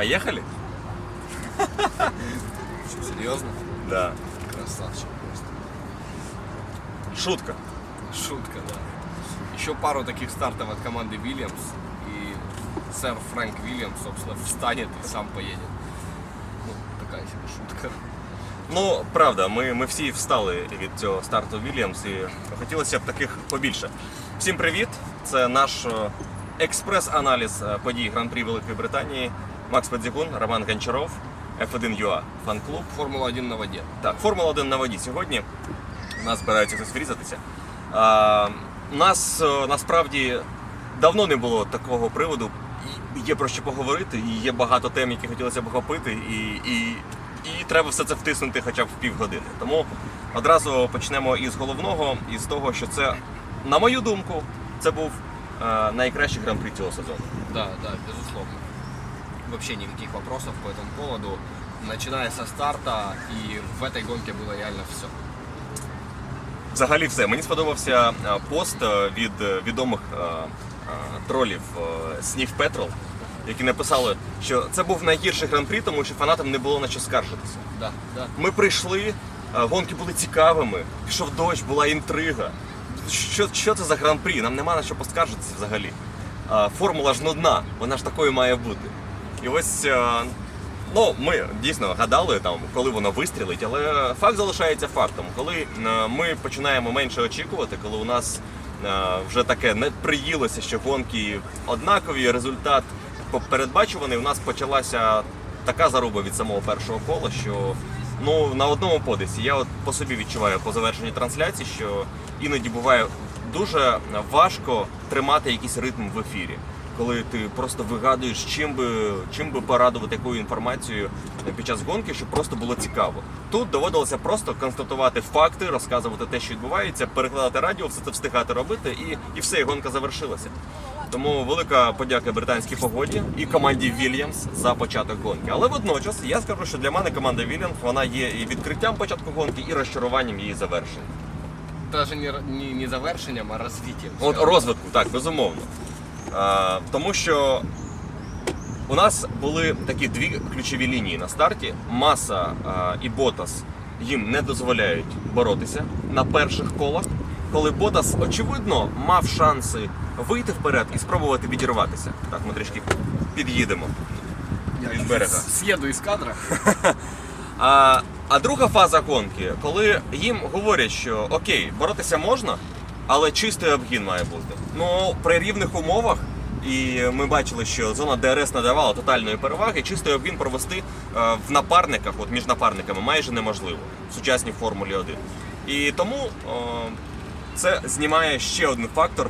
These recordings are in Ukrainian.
Поехали? Что, серьезно? Да. Красавчик просто. Шутка. Шутка, да. Еще пару таких стартов от команды Вильямс. И сэр Фрэнк Вильямс, собственно, встанет и сам поедет. Ну, такая себе шутка. Ну, правда, ми, ми всі встали від цього старту Вільямс і хотілося б таких побільше. Всім привіт! Це наш е, експрес-аналіз е, подій Гран-прі Великої Британії. Макс Подзігун, Роман Гончаров, F1UA фан-клуб. Формула-1 на воде. Так, Формула 1 на воді сьогодні. Нас збирається хтось врізатися. А, нас е, насправді давно не було такого приводу. Є про що поговорити, і є багато тем, які хотілося б охопити, і, і, і треба все це втиснути хоча б в півгодини. Тому одразу почнемо із головного, із того, що це, на мою думку, це був е, найкращий гран-прі цього сезону. Да, да, безусловно Вообще никаких вопросов по этому поводу. Начиная со старта, и в этой гонке было реально все. Взагалі все. Мені сподобався е, пост е, від е, відомих е, е, тролів е, Сніг Петрол, які написали, що це був найгірший гран-прі, тому що фанатам не було на що скаржитися. Да, да. Ми прийшли, е, гонки були цікавими, пішов дощ, була інтрига. Що, що це за гран-прі? Нам нема на що поскаржитися взагалі. А, Формула ж нудна, вона ж такою має бути. І ось е, ну, ми дійсно гадали, там, коли воно вистрілить, але факт залишається фактом. Коли е, ми починаємо менше очікувати, коли у нас е, вже таке не приїлося, що гонки однакові, результат передбачуваний, у нас почалася така заруба від самого першого кола, що ну, на одному подисі я от по собі відчуваю по завершенні трансляції, що іноді буває дуже важко тримати якийсь ритм в ефірі. Коли ти просто вигадуєш, чим би чим би порадувати якою інформацією під час гонки, щоб просто було цікаво. Тут доводилося просто констатувати факти, розказувати те, що відбувається, перекладати радіо, все це встигати робити, і, і все, і гонка завершилася. Тому велика подяка британській погоді і команді Вільямс за початок гонки. Але водночас я скажу, що для мене команда Вільямс вона є і відкриттям початку гонки, і розчаруванням її завершення. Даже не, не, не завершением, а развитием. От розвитку, так, безумовно. Тому що у нас були такі дві ключові лінії на старті. Маса і Ботас їм не дозволяють боротися на перших колах. Коли Ботас, очевидно, мав шанси вийти вперед і спробувати відірватися. Так, ми трішки під'їдемо від берега. Съеду из кадра. А, а друга фаза гонки, коли їм говорять, що окей, боротися можна, але чистий обгін має бути. Ну, при рівних умовах, і ми бачили, що зона ДРС надавала тотальної переваги, чистий обгін провести е, в напарниках, от між напарниками, майже неможливо в сучасній Формулі 1. І тому е, це знімає ще один фактор.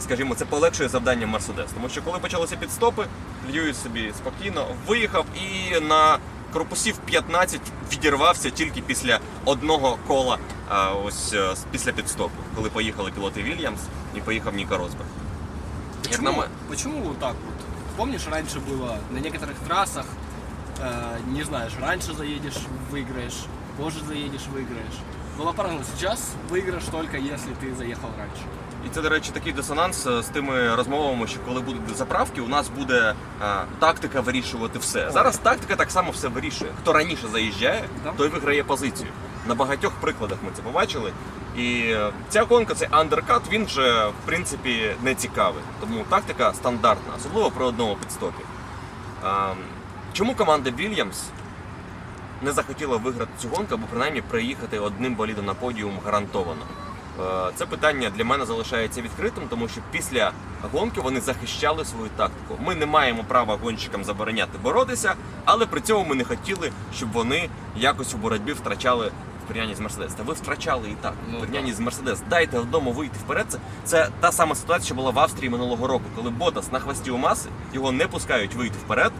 Скажімо, це полегшує завдання Мерседес. Тому що коли почалися підстопи, Льюіс собі спокійно виїхав і на корпусів 15 відірвався тільки після одного кола, а, ось е, с- після підстопу, коли поїхали пілоти Вільямс і поїхав Ніко Росберг. Як Почему, на ме- почему вот так вот? Помнишь, раньше было на некоторых трассах, э, не знаешь, раньше заедешь, выиграешь, позже заедешь, выиграешь. Было по-разному. Сейчас выиграешь только если ты заехал раньше. І це, до речі, такий дисонанс е, з тими розмовами, що коли будуть заправки, у нас буде е, тактика вирішувати все. Зараз тактика так само все вирішує. Хто раніше заїжджає, Да. той виграє позицію. На багатьох прикладах ми це побачили. І е, ця гонка, цей андеркат, він вже в принципі не цікавий. Тому тактика стандартна, особливо при одному підстопі. Ем, Чому команда Вільямс не захотіла виграти цю гонку, або принаймні приїхати одним болідом на подіум гарантовано? Е, Це питання для мене залишається відкритим, тому що після гонки вони захищали свою тактику. Ми не маємо права гонщикам забороняти боротися, але при цьому ми не хотіли, щоб вони якось у боротьбі втрачали в порівнянні з Мерседес. Та ви втрачали і так Ну, в порівнянні так. з Мерседес. Дайте одному вийти вперед. Це, це та сама ситуація, що була в Австрії минулого року, коли Ботас на хвості у маси його не пускають вийти вперед,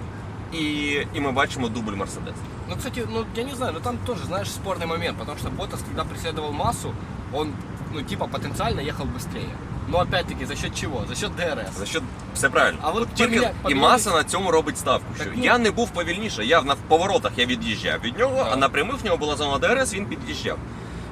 і, і ми бачимо дубль Мерседес. Ну, кстати, ну, я не знаю, но там тоже, знаешь, спорный момент, потому что Ботас, когда преследовал массу, он, ну, типа, потенциально ехал быстрее. Но опять-таки, за счет чего? За счет ДРС. За що все правильно. А от тільки поміня- і маса на цьому робить ставку. Так, Що ну- я не був повільніше, я на поворотах я від'їжджав від нього, Так. а на прямих в нього була зона ДРС, він під'їжджав.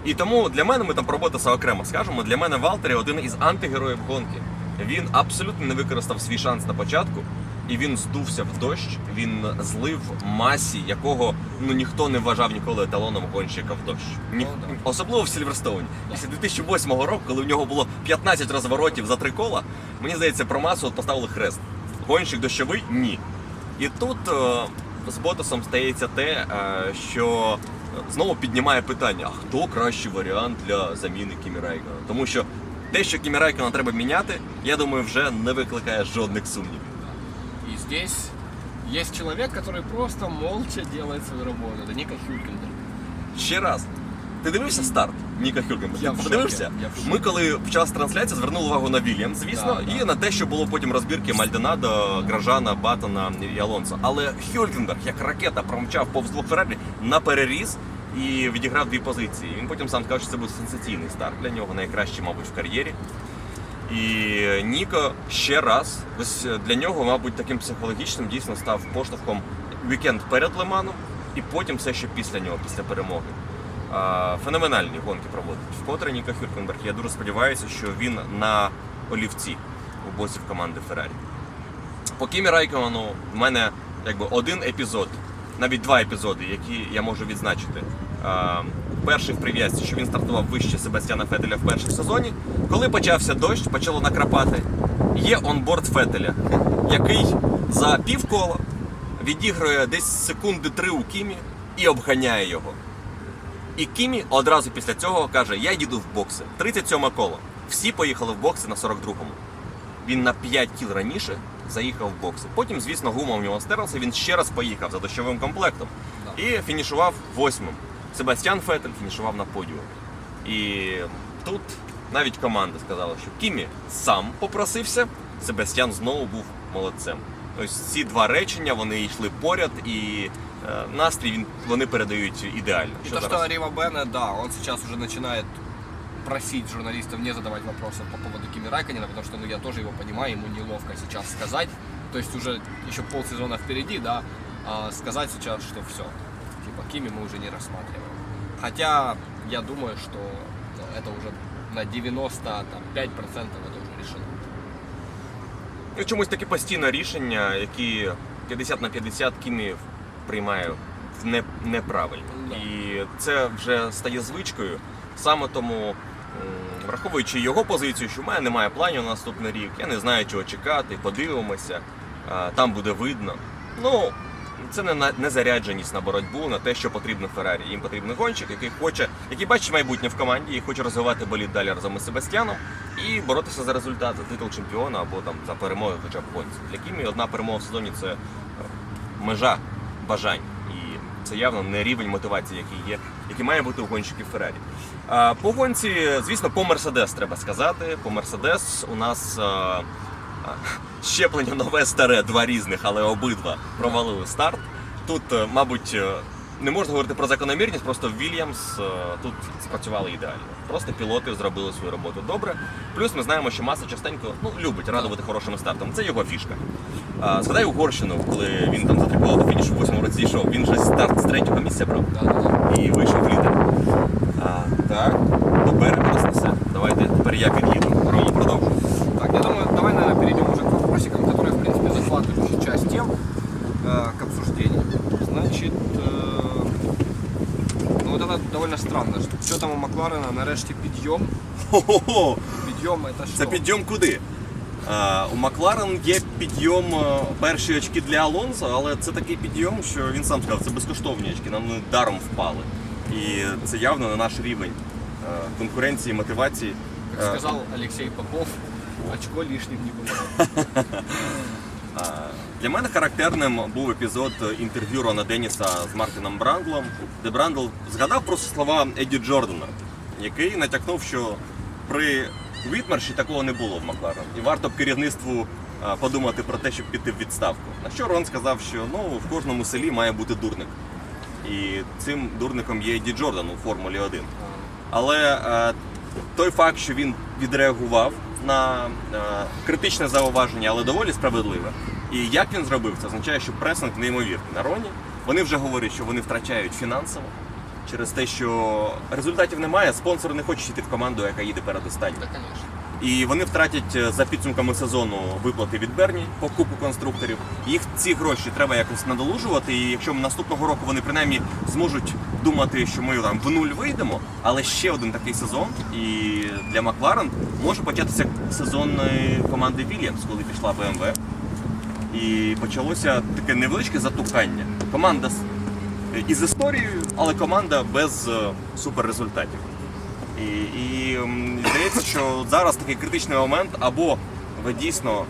І тому для мене ми там про Ботаса окремо скажемо. Для мене Валтері один із антигероїв гонки. Він абсолютно не використав свій шанс на початку. І він здувся в дощ, він злив масі, якого ну ніхто не вважав ніколи еталоном гонщика в дощ. Ні, Ну. Особливо в Сільверстоуні. Після 2008 року, коли в нього було 15 розворотів за три кола, мені здається, про масу от поставили хрест. Гонщик дощовий ні. І тут е, з Ботасом стається те, е, що знову піднімає питання: а хто кращий варіант для заміни Кімі Райкона? Тому що те, що Кімі Райкона треба міняти, я думаю, вже не викликає жодних сумнівів. И здесь есть человек, который просто молча делает свою работу. Это Ника Хюлькендер. Ще раз. Ти дивився старт Ніка Хюлькенберга? Я Ти шокі, подивився? я в шокі. Ми коли почалась трансляція, звернули увагу на Вільям, звісно, Да, і да. на те, що було потім розбірки Мальдонадо, Гражана, Баттона і Алонсо. Але Хюлькенберг, як ракета, промчав повз двох Феррарі на переріз і відіграв дві позиції. Він потім сам сказав, що це був сенсаційний старт для нього, найкращий, мабуть, в кар'єрі. І Ніко ще раз, ось для нього, мабуть, таким психологічним дійсно став поштовхом вікенд перед Лиманом і потім все ще після нього, після перемоги. Феноменальні гонки проводить. Вкотре Ніко Хюркенберг. Я дуже сподіваюся, що він на олівці у босів команди Феррарі. По Кімі Райкону в мене якби один епізод, навіть два епізоди, які я можу відзначити. Перший в прив'язці, що він стартував вище Себастьяна Фетеля в першому сезоні. Коли почався дощ, почало накрапати. Є онборд Фетеля, який за півкола відігрує десь секунди три у Кімі і обганяє його. І Кімі одразу після цього каже: Я їду в бокси. 37 коло. Всі поїхали в бокси на 42-му. Він на 5 кіл раніше заїхав в бокси. Потім, звісно, гума у нього стерлася, він ще раз поїхав за дощовим комплектом. І фінішував восьмим. Себастьян Феттель фінішував на подіумі. І тут навіть команда сказала, що Кімі сам попросився, Себастьян знову був молодцем. Ось ці два речення вони йшли поряд, і е, настрій він, вони передають ідеально. И Що то, зараз? что Рима Бена, да, он сейчас уже начинает просить журналистов не задавать вопросов по поводу Кими Райконина, потому что ну, я тоже его понимаю, ему неловко сейчас сказать. То есть уже еще полсезона впереди, да, а сказать сейчас, что все, типа Кими мы уже не рассматриваем. Хотя я думаю, что это уже на 95% это уже решено. Ну, чомусь таке постійне рішення, які 50 на 50 Кімі приймає не, неправильно. Да. І це вже стає звичкою. Саме тому, м, враховуючи його позицію, що в мене немає планів на наступний рік, я не знаю, чого чекати, подивимося, а, там буде видно. Ну, це не, не зарядженість на боротьбу, на те, що потрібно Феррарі. Їм потрібен гонщик, який хоче, який бачить майбутнє в команді і хоче розвивати болід далі разом із Себастьяном і боротися за результат, за титул чемпіона або там за перемоги хоча б гонці. Для Кімі одна перемога в сезоні це е, межа бажань. І це явно не рівень мотивації, який є, який має бути у гонщиків Феррарі. По гонці, звісно, по Мерседес треба сказати. По Мерседес у нас. Щеплення нове старе, два різних, але обидва провалили старт. Тут, е, мабуть, е, не можна говорити про закономірність, просто Вільямс е, тут спрацювали ідеально. Просто пілоти зробили свою роботу добре. Плюс ми знаємо, що Маса частенько ну, любить радувати хорошими стартами. Це його фішка. А, Згадай Угорщину, коли він там за три кола до фінішу в восьмому році йшов, він же старт з третього місця брав і вийшов лідер. А, так, берега нас несе. Давайте тепер я під'їду. Рома, продовжуй. Так, я думаю, давай, наверное, перейдем уже к вопросикам, которые, в принципе, захватывают уже часть тем э, к обсуждению. Значит, э, ну вот это довольно странно, что, что там у Макларена нарешті підйом. Хо-хо-хо! Підйом это что? Це підйом куди? А, у Макларен є підйом е, перші очки для Алонсо, але це такий підйом, що він сам сказав, це безкоштовні очки, нам вони даром впали. І це явно на наш рівень е, конкуренції, мотивації. Как Е, сказал Алексей Попов, очко лишним не бывает. Для мене характерним був епізод інтерв'ю Рона Деніса з Мартином Брандлом, де Брандл згадав просто слова Едді Джордана, який натякнув, що при Вітмарші такого не було в Макларен. І варто б керівництву подумати про те, щоб піти в відставку. На що Рон сказав, що ну, в кожному селі має бути дурник. І цим дурником є Едді Джордан у Формулі 1. Але той факт, що він відреагував на е, критичне зауваження, але доволі справедливе. І як він зробив, це означає, що пресинг неймовірний на Роні. Вони вже говорять, що вони втрачають фінансово через те, що результатів немає, спонсори не хочуть йти в команду, яка їде перед останньою. І вони втратять е, за підсумками сезону виплати від Берні по кубку конструкторів. Їх ці гроші треба якось надолужувати. І якщо наступного року вони принаймні зможуть думати, що ми там в нуль вийдемо, але ще один такий сезон, і для Макларен може початися сезон е, команди Вільямс, коли пішла БМВ. І почалося таке невеличке затухання. Команда із історією, але команда без е, суперрезультатів. І, і м, здається, що зараз такий критичний момент, або ви дійсно е,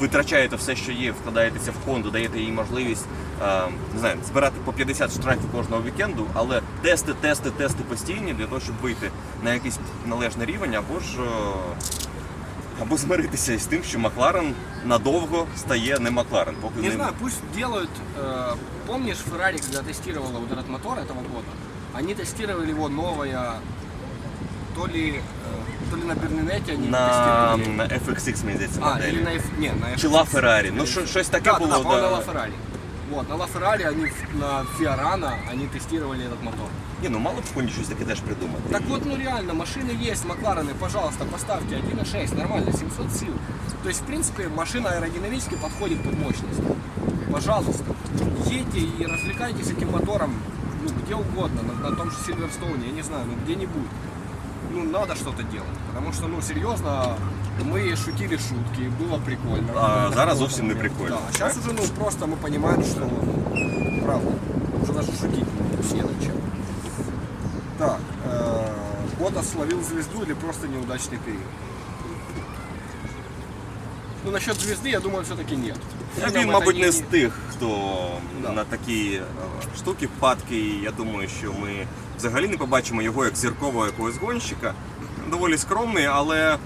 витрачаєте все, що є, вкладаєтеся в фонду, даєте їй можливість е, не знаю, збирати по 50 штрафів кожного вікенду, але тести, тести, тести постійні для того, щоб вийти на якийсь належний рівень, або ж е, або змиритися із тим, що Макларен надовго стає не Макларен. Поки Не не знаю, пусть делают... э, помнишь, Ferrari, когда тестировала вот этот мотор этого года, они тестировали его новое, то ли, э, то ли на Бернинете они на, тестировали. на FX6, мені здається, А, моделі. или на F... Не, на Чи F... Ла Феррарі. Ну, що- щось таке да, було. да, да, по-моему, да. на Ла Феррари. Вот, на Ла Феррари они в- на Фиорано они тестировали этот мотор. Ні, ну мало б в фонді щось таке теж придумати. Так вот, ну реально, машины есть, Макларены, пожалуйста, поставьте 1.6, нормально, 700 сил. То есть, в принципе, машина аэродинамически подходит под мощность. Пожалуйста, едьте и развлекайтесь этим мотором, ну, где угодно, на, на том же Сильверстоуне, я не знаю, ну, где-нибудь. Ну, надо что-то делать, потому что, ну, серьезно, мы шутили шутки, было прикольно. А На зараз каком-то зовсім не моменте. прикольно. Да, сейчас уже, ну, просто мы понимаем, что, ну, правда, уже даже шутить не над чем. Так, э, Ботас словил звезду или просто неудачный период? Ну, насчет звезды, я думаю, все-таки нет. Ну, Фильмом Він, это мабуть, не- не з тих, хто Да. на такі е, штуки впадки. І Я думаю, що ми взагалі не побачимо його як зіркового якогось гонщика. Доволі скромний, але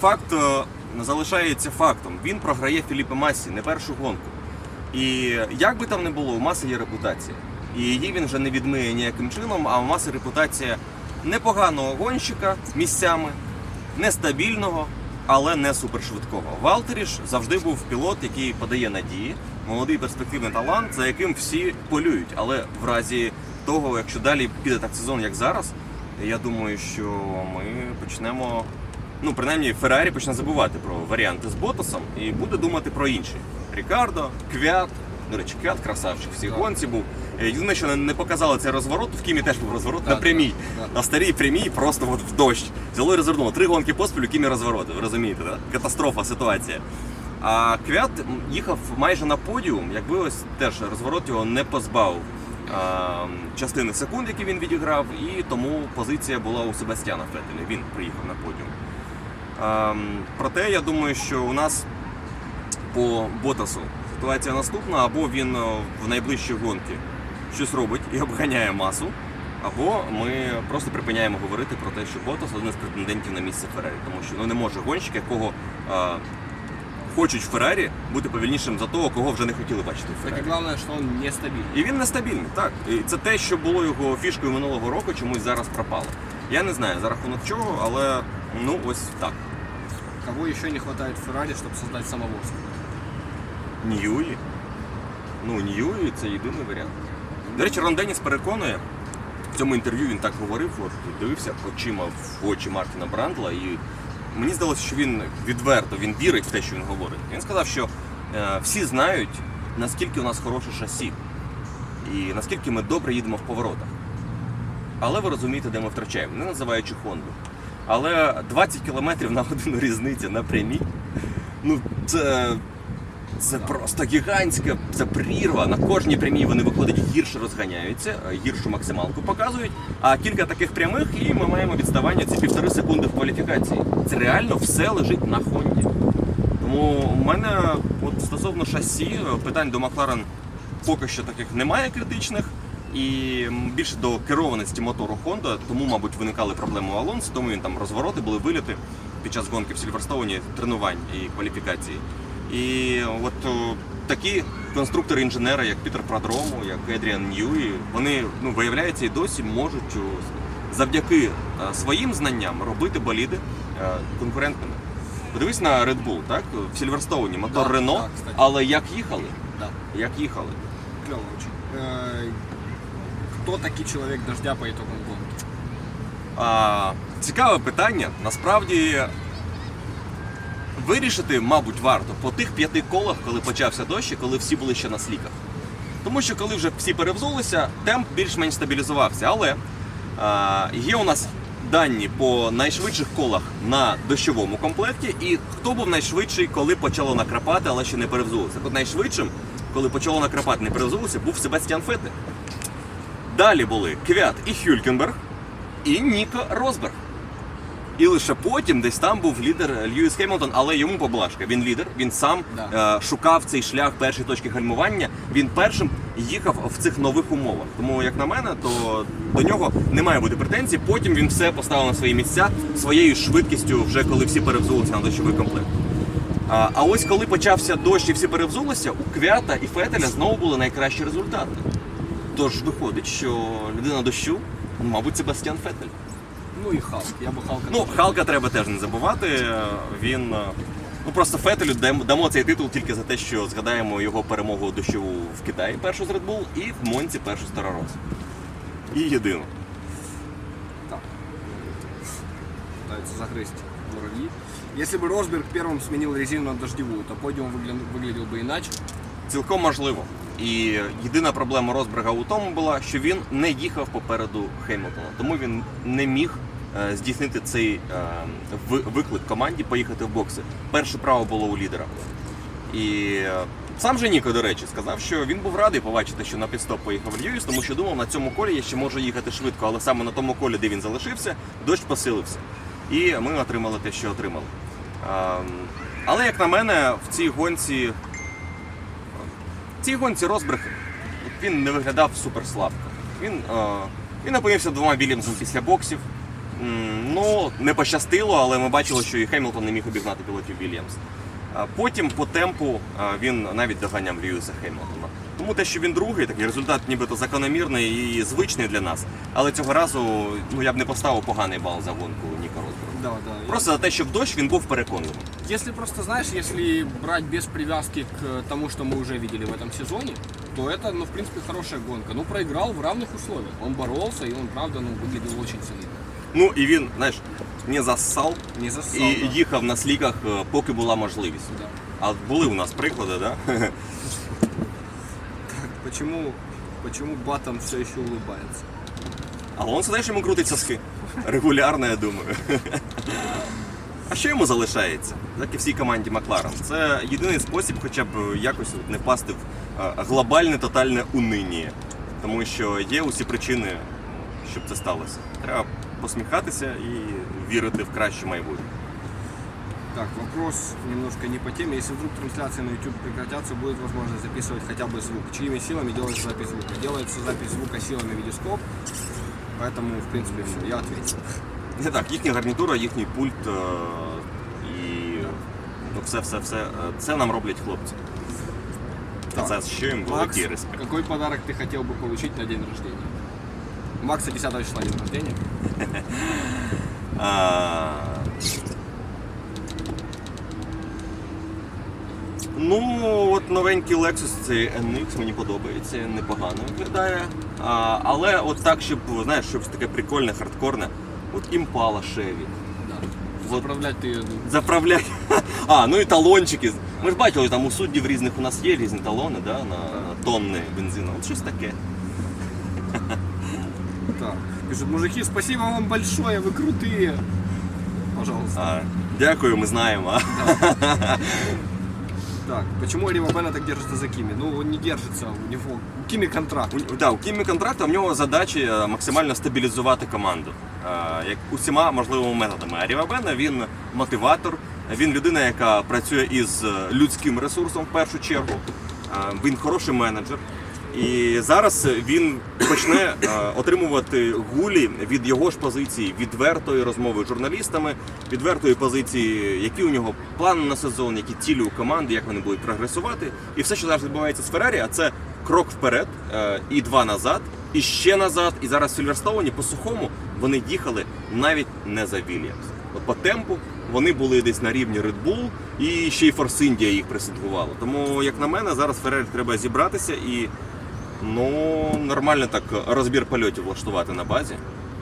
факт е, залишається фактом. Він програє Філіпе Масі не першу гонку. І як би там не було, у Маси є репутація. І її він вже не відмиє ніяким чином, а у Маси репутація непоганого гонщика місцями, нестабільного, але не супершвидкого. Валтеріш завжди був пілот, який подає надії, молодий перспективний талант, за яким всі полюють. Але в разі того, якщо далі піде так сезон, як зараз, я думаю, що ми почнемо. Ну, принаймні, Феррарі почне забувати про варіанти з Ботасом і буде думати про інші. Рікардо, Квят. До речі, Квят красавчик в цій Так. гонці був. Е, Єдине, що не- показали цей розворот, в Кімі теж був розворот Да, на прямій. да. На старій прямій просто от в дощ. Взяло і розвернуло. Три гонки поспіль, Кімі розвороти. Ви розумієте, да? Катастрофа ситуація. А Квят їхав майже на подіум, якби ось теж розворот його не позбавив частини секунд, які він відіграв, і тому позиція була у Себастьяна Феттеля. Він приїхав на подіум. Проте я думаю, що у нас по Ботасу ситуація наступна, або він е, в найближчі гонки щось робить і обганяє масу, або ми просто припиняємо говорити про те, що Ботас один з претендентів на місце Феррарі, тому що ну, не може гонщик, якого е, хочуть в Феррарі, бути повільнішим за того, кого вже не хотіли бачити в Так и Феррарі. главное, что он нестабильный. І він нестабільний, так. І це те, що було його фішкою минулого року, чомусь зараз пропало. Я не знаю за рахунок чого, але ну ось так. Кого еще не хватает в Феррари, чтобы создать самовозку? Ньюї. Ну, Ньюї це єдиний варіант. До речі, Рон Деніс переконує, в цьому інтерв'ю він так говорив, от дивився очима в очі Мартіна Брандла, і мені здалося, що він відверто він вірить в те, що він говорить. Він сказав, що е, всі знають, наскільки у нас хороше шасі, і наскільки ми добре їдемо в поворотах. Але ви розумієте, де ми втрачаємо, не називаючи Хонду. Але 20 км на годину різниця на прямій. Ну, це, це просто гігантська це прірва. На кожній прямій вони виходять гірше розганяються, е, гіршу максималку показують. А кілька таких прямих, і ми маємо відставання ці півтори секунди в кваліфікації. Це реально все лежить на Хонді. Тому у мене от стосовно шасі е, питань до Макларен поки що таких немає критичних. І більше до керованості мотору Honda, тому, мабуть, виникали проблеми у Алонсо, тому він там розвороти були виліти під час гонки в Сільверстоуні, тренувань і кваліфікації. І от такі конструктори-інженери, як Пітер Прадрому, як Едріан Ньюї, вони ну, виявляється і досі можуть завдяки е, своїм знанням робити боліди е, конкурентними. Подивись на Red Bull, так? В Сільверстоуні мотор Да, Рено, да, але як їхали? Да. Як їхали? Клево очень. Э, Кто таки человек дождя по итогам гонки? А, цікаве питання. Насправді вирішити, мабуть, варто по тих п'яти колах, коли почався дощ, і коли всі були ще на сліках. Тому що коли вже всі перевзулися, темп більш-менш стабілізувався. Але а, є у нас дані по найшвидших колах на дощовому комплекті, і хто був найшвидший, коли почало накрапати, але ще не перевзулося. От найшвидшим, коли почало накрапати, не перевзулося, був Себастьян Феттель. Далі були Квят і Хюлькенберг, і Ніко Росберг. І лише потім десь там був лідер Льюіс Хемілтон, але йому поблажка. Він лідер, він сам Да. е, шукав цей шлях першої точки гальмування. Він першим їхав в цих нових умовах. Тому, як на мене, то до нього не має бути претензій. Потім він все поставив на свої місця своєю швидкістю, вже коли всі перевзулися на дощовий комплект. А, а ось коли почався дощ і всі перевзулися, у Квята і Фетеля знову були найкращі результати. Тож виходить, що людина дощу, мабуть, Себастьян Фетель. Ну и Халк. Я бы Халка Ну, тоже. Халка треба теж не забувати. Е, Він е, ну просто Фетелю дам- дамо цей титул тільки за те, що згадаємо його перемогу дощову в Китаї першу з Red Bull і в Монці першу з Toro Rosso. І єдину. Так. Пытается загрызть муравьи. Если бы Росберг первым сменил резину на дождевую, то подиум выгля- выглядел бы иначе. Цілком можливо. І єдина проблема Росберга у тому була, що він не їхав попереду Хеймлтона, тому він не міг е, здійснити цей е, виклик команді поїхати в бокси. Перше право було у лідера. І е, сам же Ніко, до речі, сказав, що він був радий побачити, що на підстоп поїхав Льюіс, тому що думав, на цьому колі я ще можу їхати швидко, але саме на тому колі, де він залишився, дощ посилився. І ми отримали те, що отримали. Ем, Але, як на мене, в цій гонці в цій гонці от він не виглядав супер слабко. Він, е, він опинився двома Вільямсом після боксів. М, Ну, не пощастило, але ми бачили, що і Хемілтон не міг обігнати пілотів Вільямс. А Потім по темпу е, він навіть доганяв Льюіса Хемілтона. Тому те, що він другий, такий результат нібито закономірний і звичний для нас. Але цього разу ну, я б не поставив поганий бал за гонку Ніка Росберга. Да, да. Просто за те, що в дощ він був переконливим. Если просто, знаешь, если брать без привязки к тому, что мы уже видели в этом сезоне, то это, ну, в принципе, хорошая гонка. Ну, проиграл в равных условиях. Он боролся, и он, правда, ну, выглядел очень солидно. Ну і він, знаєш, не зассал Не зассал, і да. їхав на сліках, е, поки була можливість. Да. А були у нас приклади, да? Почему, почему Баттон все еще улыбается? Алонсо, знаєш, йому крутить соски. Регулярно, я думаю. А що йому залишається? Як і всій команді Макларен. Це єдиний спосіб хоча б якось от не впасти в е, глобальне тотальне униння. Тому що є усі причини, щоб це сталося. Треба посміхатися і вірити в краще майбутнє. Так, вопрос немножко не по теме. Если вдруг трансляции на YouTube прекратятся, будет возможность записывать хотя бы звук. Чьими силами делается запись звука? Делается запись звука силами Видископ. Поэтому, в принципе, все. Я ответил. Не так, їхня гарнітура, їхній пульт е, і ну, все, все, все. е, Це нам роблять хлопці. А Так. це ще їм Макс, великий респект. какой подарок ты хотел бы получить на день рождения? Макса 10 числа день рождения. Ну, от новенький Lexus, цей NX мені подобається, непогано виглядає. А, але от так, щоб, знаєш, щось таке прикольне, хардкорне, от імпала Chevy. Да. Заправлять ты ну, А, ну і талончики. Ми ж бачили, там у суддів різних у нас є різні талони, да, на тонни бензину. От щось таке. Пишут, мужики, спасибо вам большое, вы крутые. Пожалуйста. А, дякую, ми знаємо. Так, почему Рива Бена так держится за Кими? Ну, он не держится, у него у Кими контракт. У, да, у Кімі контракта в нього задачі е, максимально стабілізувати команду. Е, Як усіма можливими методами. А Рівабена він мотиватор, він людина, яка працює із е, людським ресурсом в першу чергу. Е, Він хороший менеджер. І зараз він почне е, отримувати гулі від його ж позиції, відвертої розмови з журналістами, відвертої позиції, які у нього плани на сезон, які цілі у команди, як вони будуть прогресувати. І все, що зараз відбувається з Феррарі, а це крок вперед е, і два назад, і ще назад. І зараз Сільверстоуні по сухому вони їхали навіть не за Вільямс. От по темпу вони були десь на рівні Red Bull, і ще й Force India їх присідгувало. Тому, як на мене, зараз Феррарі треба зібратися і ну нормально так розбір польотів влаштувати на базі.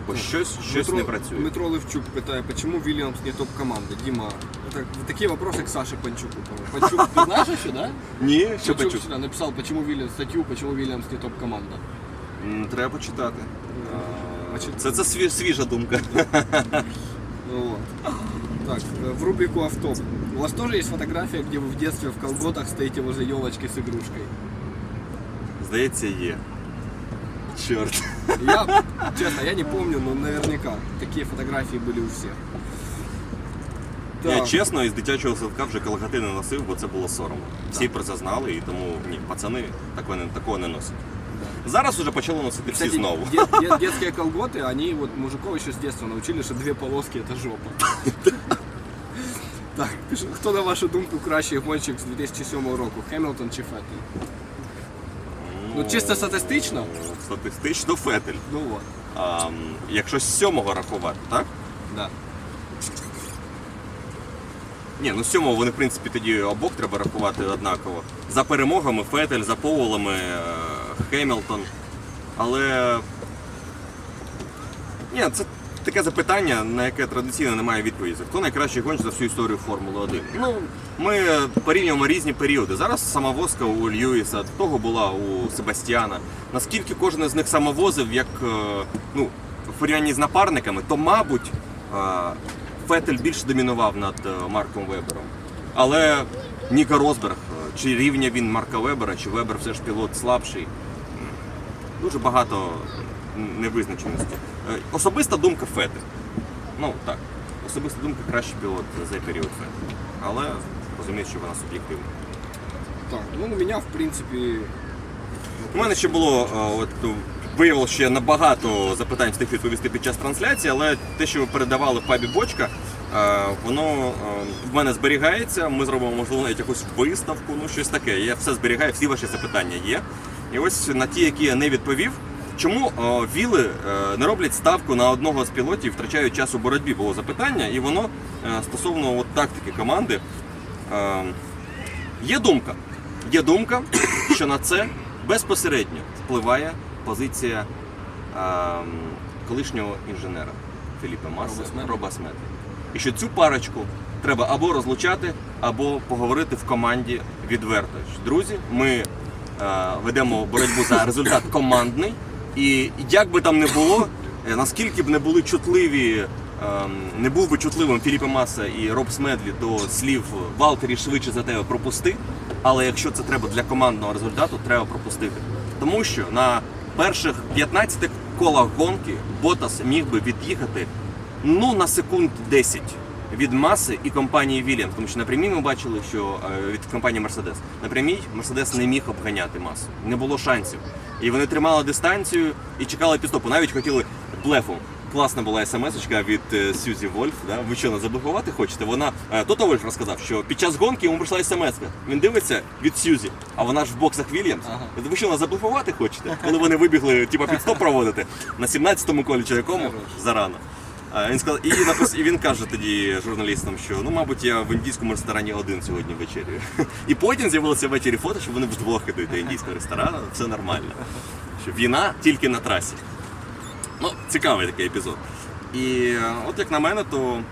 Бо щось, щось Метро- не працює. Метро Левчук питає, почему Вильямс не топ-команда? Дима, это такие вопросы к Саше Панчуку. по-моему. Панчук, Ты знаешь еще, да? Ні, що Панчук почув? вчера написал, почему Вильямс, статью, почему Вильямс не топ-команда. М, Треба почитати. А, Почитати. Це, це сві- свіжа думка. Вот. Так, э, в рубрику «Автоп». У вас тоже есть фотография, где вы в детстве в колготах стоите возле елочки с игрушкой? Здається, є. Чорт. Я, честно, я не помню, но наверняка такие фотографии были у всех. Я Так. чесно, із дитячого садка вже колготи не носив, бо це було соромно. Всі про це знали, і тому ні, пацани такого не, такого не носять. Зараз вже почали носити всі Кстати, знову. де- де- детские колготы, они вот мужиков еще с детства научили, что две полоски это жопа. Так, пише, хто на вашу думку кращий гонщик з 2007 року? Хемілтон чи Феттель? Ну, чисто статистично, Статистично Фетель. ну от. А, якщо з сьомого рахувати, так? Да. Ні, ну з сьомого вони, в принципі, тоді обох треба рахувати однаково. За перемогами Фетель, за поволами е, Хемілтон. Але. Ні, це таке запитання, на яке традиційно немає відповіді. Хто найкращий гонщик за всю історію Формули 1? Ну, ми порівнюємо різні періоди. Зараз самовозка у Льюіса, того була у Себастьяна. Наскільки кожен з них самовозив, як е, ну, в порівнянні з напарниками, то, мабуть, е, Фетель більше домінував над е, Марком Вебером. Але Ніка Росберг, е, чи рівня він Марка Вебера, чи Вебер все ж пілот слабший. Дуже багато невизначеності. Е, Особиста думка Фетель. Ну так, особиста думка кращий пілот за період Фетель. Але розумію, що вона суб'єктивна. Так, ну у меня, в принципе, У мене ще було е, от ну, виявилося, що я набагато запитань встиг відповісти під час трансляції, але те, що ви передавали в пабі бочка, е, воно в мене зберігається. Ми зробимо можливо навіть якусь виставку, ну щось таке. Я все зберігаю, всі ваші запитання є. І ось на ті, які я не відповів. Чому е, віли е, не роблять ставку на одного з пілотів, втрачають час у боротьбі? Було запитання, і воно е, стосовно от, тактики команди. Є думка. Є думка, що на це безпосередньо впливає позиція колишнього інженера Філіпа Маса Роба Смета. І що цю парочку треба або розлучати, або поговорити в команді відверто. Друзі, ми ведемо боротьбу за результат командний, і як би там не було, е, наскільки б не були чутливі. ем, Не був би чутливим Філіппе Маса і Роб Смедлі до слів Валтері швидше за тебе пропусти. Але якщо це треба для командного результату, треба пропустити. Тому що на перших 15 колах гонки Ботас міг би від'їхати ну на секунд 10 від маси і компанії Williams. Тому що на прямій ми бачили, що е, від компанії Mercedes. На прямій Mercedes не міг обганяти масу. Не було шансів. І вони тримали дистанцію і чекали підстопу. Навіть хотіли блефом. Класна була смс-очка від е, Сюзі Вольф. Да? Ви що, не заблокувати хочете? Вона е, Тото Вольф розказав, що під час гонки йому прийшла смс. Він дивиться від Сюзі, а вона ж в боксах Вільямс. Ага. Ви що, не заблокувати хочете? Коли вони вибігли, типа підстоп проводити на 17-му колі чи якому зарано. Він сказав, і, напис, і він каже тоді журналістам, що ну, мабуть, я в індійському ресторані один сьогодні ввечері. І потім з'явилося ввечері фото, що вони вдвох ідуть до індійського ресторану, все нормально. Що війна тільки на трасі. Ну, цікавий такий епізод. І е, от як на мене, то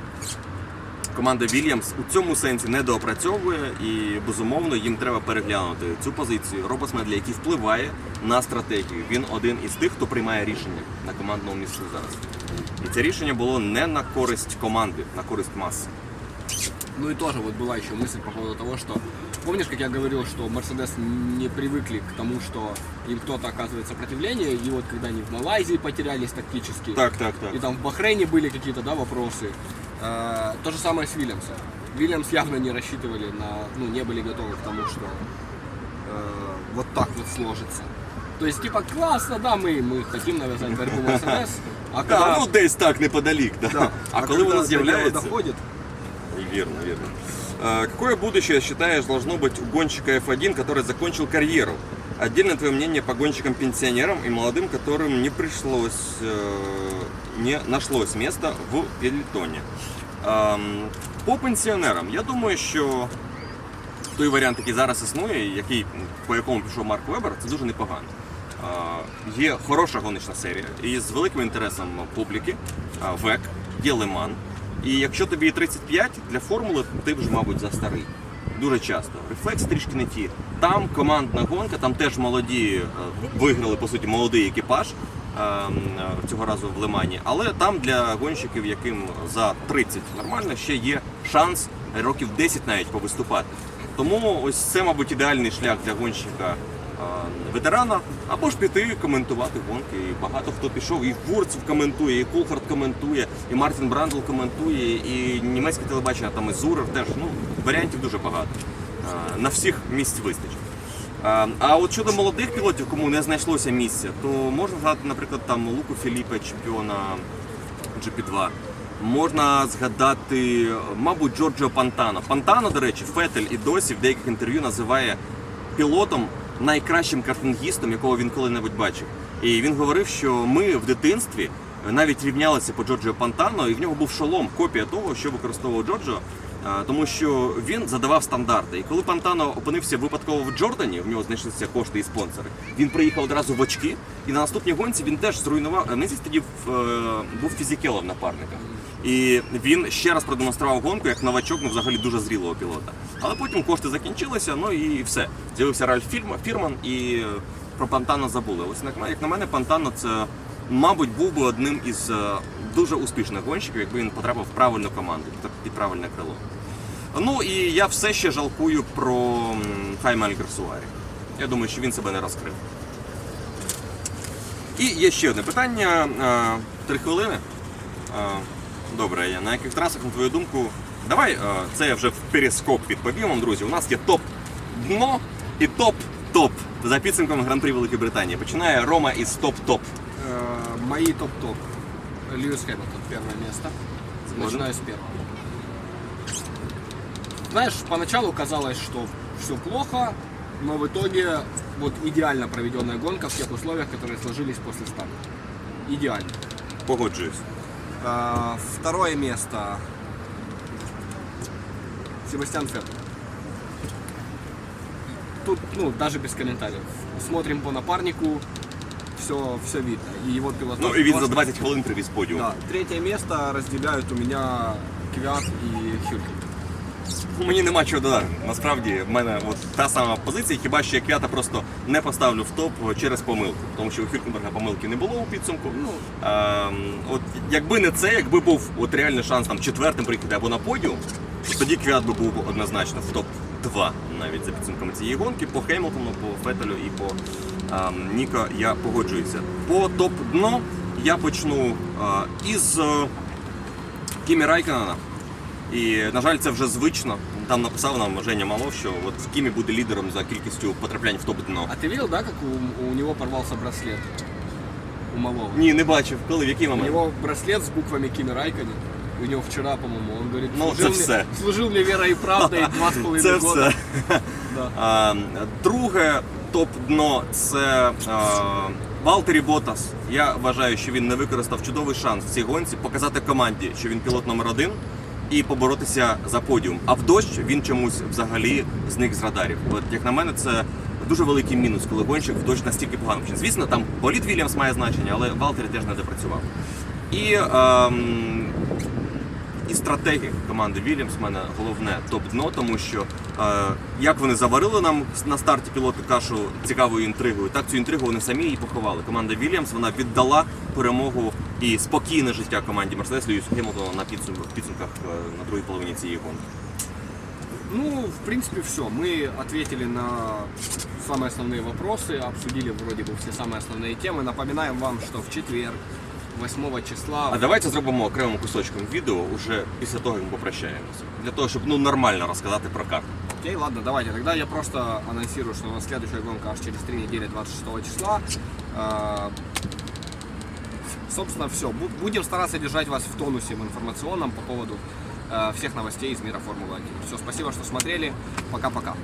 команда Вільямс у цьому сенсі не доопрацьовує і безумовно їм треба переглянути цю позицію. Робот Медлі, який впливає на стратегію. Він один із тих, хто приймає рішення на командному місці зараз. І це рішення було не на користь команди, на користь маси. ну и тоже вот была еще мысль по поводу того, что помнишь, как я говорил, что Мерседес не привыкли к тому, что им кто-то оказывает сопротивление, и вот когда они в Малайзии потерялись тактически, Так, так, и так. там в Бахрейне были какие-то да, вопросы. Э, то же самое с Вильямсом. Вильямс явно не рассчитывали на, ну, не были готовы к тому, что э, вот так вот сложится. То есть, типа, классно, да, мы, мы хотим навязать борьбу Мерседес, а Да, когда, ну десь так неподалік. Да. да, А, коли когда воно до дела з'являється. доходит, Верно, верно. А, Какое будущее, считаешь, должно быть у гонщика F1, который закончил карьеру? Отдельно твое мнение по гонщикам-пенсионерам и молодым, которым не пришлось, э, не нашлось места в пелетоне. Ам, По пенсіонерам, я думаю, що той варіант, який зараз існує, який, по якому пішов Марк Вебер, це дуже непогано. е, є хороша гоночна серія і з великим інтересом публіки, е, ВЕК, є Леман. І якщо тобі 35 для формули, ти вже, мабуть, за старий. Дуже часто. Рефлекс трішки не ті. Там командна гонка, там теж молоді е, виграли, по суті, молодий екіпаж е, е, цього разу в Лимані. Але там для гонщиків, яким за 30 нормально, ще є шанс років 10 навіть повиступати. Тому ось це, мабуть, ідеальний шлях для гонщика ветерана, або ж піти коментувати гонки. І багато хто пішов, і Фурцев коментує, і Кулхард коментує, і Мартін Брандл коментує, і німецьке телебачення, там і Зурер теж. Ну, варіантів дуже багато. На всіх місць вистачить. А от щодо молодих пілотів, кому не знайшлося місця, то можна згадати, наприклад, там Луку Філіпе, чемпіона GP2. Можна згадати, мабуть, Джорджо Пантано. Пантано, до речі, Фетель і досі в деяких інтерв'ю називає пілотом найкращим картингістом, якого він коли-небудь бачив. І він говорив, що ми в дитинстві навіть рівнялися по Джорджо Пантано, і в нього був шолом, копія того, що використовував Джорджо. Тому що він задавав стандарти. І коли Пантано опинився випадково в Джордані, в нього знайшлися кошти і спонсори. Він приїхав одразу в очки, і на наступній гонці він теж зруйнував. Мені здається, тоді е, був фізікело в напарниках. І він ще раз продемонстрував гонку як новачок, ну взагалі дуже зрілого пілота. Але потім кошти закінчилися, ну і все. З'явився Ральф Фірма- Фірман і е, про Пантано забули. Ось як на- мене, Пантано це, мабуть, був би одним із е, дуже успішних гонщиків, якби він потрапив в правильну команду, під- правильне крило. Ну і я все ще жалкую про Хайма Альгерсуарі. Я думаю, що він себе не розкрив. І є ще одне питання. Е, Три хвилини. Е, Добре, я на яких трасах, на твою думку, давай е, це я вже в перископ відповім вам, друзі. У нас є топ дно і топ-топ за підсумками Гран-прі Великої Британії. Починає Рома із топ-топ. Э, Мои топ-топ. Льюис Хэмилтон, первое место. Можно? Начинаю с первого. Знаешь, поначалу казалось, что все плохо, но в итоге вот идеально проведенная гонка в тех условиях, которые сложились после старта. Идеально. Погоджуюсь. А, Второе место. Себастьян Феттель. Тут, ну, даже без комментариев. Смотрим по напарнику, все, все видно. И его пилот. Ну і він за 20 хвилин привіз подіум. Да, третье место разделяют у меня Квят и Хюлькин. Мені нема чого додати. Насправді, в мене от та сама позиція, хіба що я квята просто не поставлю в топ через помилку. Тому що у Хюркенберга помилки не було у підсумку. Ну, ем, от якби не це, якби був от реальний шанс там четвертим приїхати або на подіум, то тоді квят би був однозначно в топ 2 навіть за підсумками цієї гонки. По Хеймлтону, по Фетелю і по ем, Ніко я погоджуюся. По топ дно я почну е, із е, Кімі Райконена. І, на жаль, це вже звично. Там написав нам Женя Малов, що от в Кімі буде лідером за кількістю потраплянь в топ-дно. А ты видел, да, как у, у него порвался браслет? У малого. Ні, не бачив. Коли, в який У момент? него браслет с буквами Кими Райконен. У него вчера, по-моему, он говорит, Ну, служил, це мне, все. служил мне верой и правдой два с половиной Це года. все. Да. А, друге топ-дно це а, Валтері Ботас. Я вважаю, що він не використав чудовий шанс в цій гонці показати команді, що він пілот номер один, і поборотися за подіум. А в дощ він чомусь взагалі зник з радарів. От як на мене, це дуже великий мінус, коли гонщик в дощ настільки погано. Звісно, там Політ Вільямс має значення, але Валтері теж не допрацював. І ем, і стратегія команди Вільямс в мене головне топ-дно, тому що е, як вони заварили нам на старті пілоти кашу цікавою інтригою, так цю інтригу вони самі її поховали. Команда Вільямс вона віддала перемогу і спокійне життя команді Мерседес Льюісу Хемілтону на підсумках, підсумках е, на другій половині цієї гонки. Ну, в принципе, все. Мы ответили на самые основные вопросы, обсудили вроде бы все самые основные темы. Напоминаем вам, что в четверг, 8 числа... А давайте зробимо окремим кусочком відео уже після того, як ми попрощаємося. Для того, щоб ну нормально розказати про карту. Окей, ладно, давайте. Тогда я просто анонсирую, что у нас следующая гонка аж через три недели, 26 числа. А, Собственно, все. Будем стараться держать вас в тонусе в информационном по поводу э, всех новостей из мира Формулы 1. Все, спасибо, что смотрели. Пока-пока.